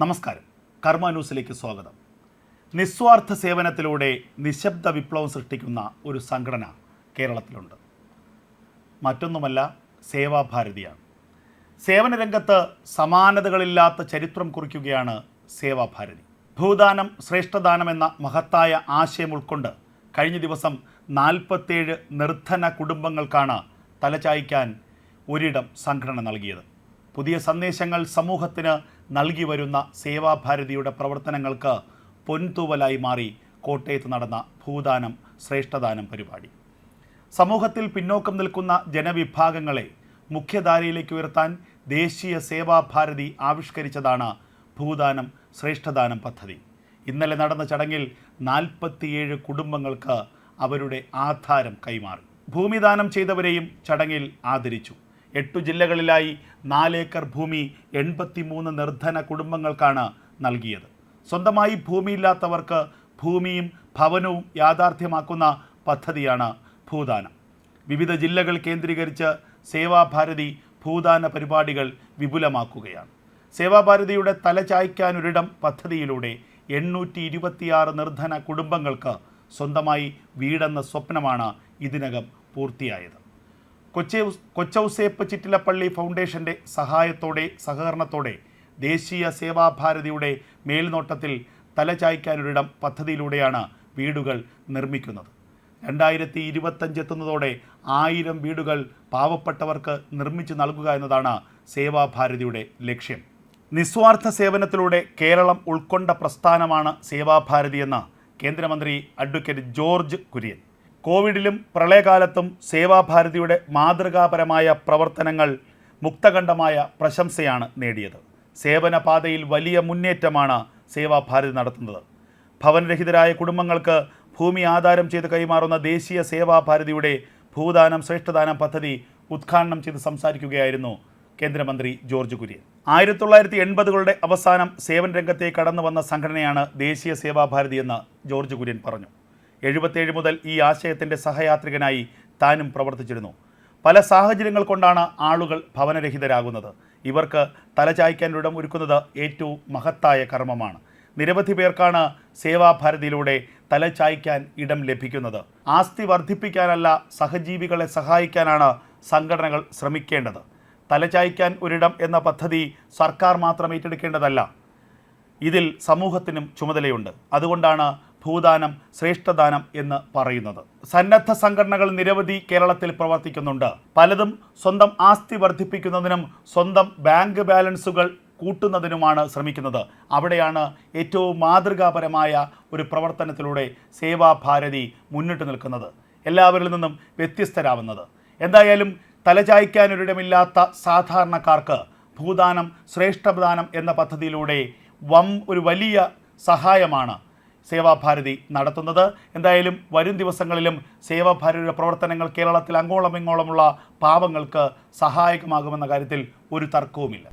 നമസ്കാരം. കർമ്മ ന്യൂസിലേക്ക് സ്വാഗതം. നിസ്വാർത്ഥ സേവനത്തിലൂടെ നിശബ്ദ വിപ്ലവം സൃഷ്ടിക്കുന്ന ഒരു സംഘടന കേരളത്തിലുണ്ട്. മറ്റൊന്നുമല്ല സേവാഭാരതിയാണ്. സേവന രംഗത്ത് സമാനതകളില്ലാത്ത ചരിത്രം കുറിക്കുകയാണ് സേവാഭാരതി. ഭൂദാനം ശ്രേഷ്ഠദാനം എന്ന മഹത്തായ ആശയം ഉൾക്കൊണ്ട് കഴിഞ്ഞ ദിവസം നാൽപ്പത്തേഴ് നിർദ്ധന കുടുംബങ്ങൾക്കാണ് തലചായ്ക്കാൻ ഒരിടം സംഘടന നൽകിയത്. പുതിയ സന്ദേശങ്ങൾ സമൂഹത്തിന് നൽകി വരുന്ന സേവാഭാരതിയുടെ പ്രവർത്തനങ്ങൾക്ക് പൊൻതൂവലായി മാറി കോട്ടയത്ത് നടന്ന ഭൂദാനം ശ്രേഷ്ഠദാനം പരിപാടി. സമൂഹത്തിൽ പിന്നോക്കം നിൽക്കുന്ന ജനവിഭാഗങ്ങളെ മുഖ്യധാരയിലേക്ക് ഉയർത്താൻ ദേശീയ സേവാഭാരതി ആവിഷ്കരിച്ചതാണ് ഭൂദാനം ശ്രേഷ്ഠദാനം പദ്ധതി. ഇന്നലെ നടന്ന ചടങ്ങിൽ നാൽപ്പത്തിയേഴ് കുടുംബങ്ങൾക്ക് അവരുടെ ആധാരം കൈമാറി. ഭൂമിദാനം ചെയ്തവരെയും ചടങ്ങിൽ ആദരിച്ചു. എട്ടു ജില്ലകളിലായി നാലേക്കർ ഭൂമി എൺപത്തിമൂന്ന് നിർധന കുടുംബങ്ങൾക്കാണ് നൽകിയത്. സ്വന്തമായി ഭൂമിയില്ലാത്തവർക്ക് ഭൂമിയും ഭവനവും യാഥാർത്ഥ്യമാക്കുന്ന പദ്ധതിയാണ് ഭൂദാനം. വിവിധ ജില്ലകൾ കേന്ദ്രീകരിച്ച് സേവാഭാരതി ഭൂദാന പരിപാടികൾ വിപുലമാക്കുകയാണ്. സേവാഭാരതിയുടെ തലചായ്ക്കാനൊരിടം പദ്ധതിയിലൂടെ എണ്ണൂറ്റി ഇരുപത്തിയാറ് നിർധന കുടുംബങ്ങൾക്ക് സ്വന്തമായി വീടെന്ന സ്വപ്നമാണ് ഇതിനകം പൂർത്തിയായത്. കൊച്ചി കൊച്ചൗസേപ്പ് ചിറ്റിലപ്പള്ളി ഫൗണ്ടേഷന്റെ സഹായത്തോടെ സഹകരണത്തോടെ ദേശീയ സേവാഭാരതിയുടെ മേൽനോട്ടത്തിൽ തലചായ്ക്കാനൊരിടം പദ്ധതിയിലൂടെയാണ് വീടുകൾ നിർമ്മിക്കുന്നത്. രണ്ടായിരത്തി ഇരുപത്തഞ്ച് എത്തുന്നതോടെ ആയിരം വീടുകൾ പാവപ്പെട്ടവർക്ക് നിർമ്മിച്ചു നൽകുക എന്നതാണ് സേവാഭാരതിയുടെ ലക്ഷ്യം. നിസ്വാർത്ഥ സേവനത്തിലൂടെ കേരളം ഉൾക്കൊണ്ട പ്രസ്ഥാനമാണ് സേവാഭാരതി എന്ന് കേന്ദ്രമന്ത്രി അഡ്വക്കേറ്റ് ജോർജ് കുര്യൻ. കോവിഡിലും പ്രളയകാലത്തും സേവാഭാരതിയുടെ മാതൃകാപരമായ പ്രവർത്തനങ്ങൾ മുക്തകണ്ഠമായ പ്രശംസയാണ് നേടിയത്. സേവന പാതയിൽ വലിയ മുന്നേറ്റമാണ് സേവാഭാരതി നടത്തുന്നത്. ഭവനരഹിതരായ കുടുംബങ്ങൾക്ക് ഭൂമി ആധാരം ചെയ്ത് കൈമാറുന്ന ദേശീയ സേവാഭാരതിയുടെ ഭൂദാനം ശ്രേഷ്ഠദാനം പദ്ധതി ഉദ്ഘാടനം ചെയ്ത് സംസാരിക്കുകയായിരുന്നു കേന്ദ്രമന്ത്രി ജോർജ് കുര്യൻ. ആയിരത്തി തൊള്ളായിരത്തി എൺപതുകളുടെ അവസാനം സേവന രംഗത്തെ കടന്നു വന്ന സംഘടനയാണ് ദേശീയ സേവാഭാരതി എന്ന് ജോർജ് കുര്യൻ പറഞ്ഞു. എഴുപത്തേഴ് മുതൽ ഈ ആശയത്തിന്റെ സഹയാത്രികനായി താനും പ്രവർത്തിച്ചിരുന്നു. പല സാഹചര്യങ്ങൾ കൊണ്ടാണ് ആളുകൾ ഭവനരഹിതരാകുന്നത്. ഇവർക്ക് തലചായ്ക്കാൻ ഇടം ഒരുക്കുന്നത് ഏറ്റവും മഹത്തായ കർമ്മമാണ്. നിരവധി പേർക്കാണ് സേവാഭാരതിയിലൂടെ തലചായ്ക്കാൻ ഇടം ലഭിക്കുന്നത്. ആസ്തി വർദ്ധിപ്പിക്കാനല്ല സഹജീവികളെ സഹായിക്കാനാണ് സംഘടനകൾ ശ്രമിക്കേണ്ടത്. തലചായ്ക്കാൻ ഒരിടം എന്ന പദ്ധതി സർക്കാർ മാത്രം ഏറ്റെടുക്കേണ്ടതല്ല. ഇതിൽ സമൂഹത്തിനും ചുമതലയുണ്ട്. അതുകൊണ്ടാണ് ഭൂദാനം ശ്രേഷ്ഠദാനം എന്ന് പറയുന്നത്. സന്നദ്ധ സംഘടനകൾ നിരവധി കേരളത്തിൽ പ്രവർത്തിക്കുന്നുണ്ട്. പലതും സ്വന്തം ആസ്തി വർദ്ധിപ്പിക്കുന്നതിനും സ്വന്തം ബാങ്ക് ബാലൻസുകൾ കൂട്ടുന്നതിനുമാണ് ശ്രമിക്കുന്നത്. അവിടെയാണ് ഏറ്റവും മാതൃകാപരമായ ഒരു പ്രവർത്തനത്തിലൂടെ സേവാഭാരതി മുന്നിട്ട് നിൽക്കുന്നത്. എല്ലാവരിൽ നിന്നും വ്യത്യസ്തരാവുന്നത്. എന്തായാലും തലചായ്ക്കാനൊരിടമില്ലാത്ത സാധാരണക്കാർക്ക് ഭൂദാനം ശ്രേഷ്ഠദാനം എന്ന പദ്ധതിയിലൂടെ വം ഒരു വലിയ സഹായമാണ് സേവാഭാരതി നടത്തുന്നത്. എന്തായാലും വരും ദിവസങ്ങളിലും സേവാഭാരതിയുടെ പ്രവർത്തനങ്ങൾ കേരളത്തിൽ അങ്ങോളം ഇങ്ങോളമുള്ള പാവങ്ങൾക്ക് സഹായകമാകുമെന്ന കാര്യത്തിൽ ഒരു തർക്കവുമില്ല.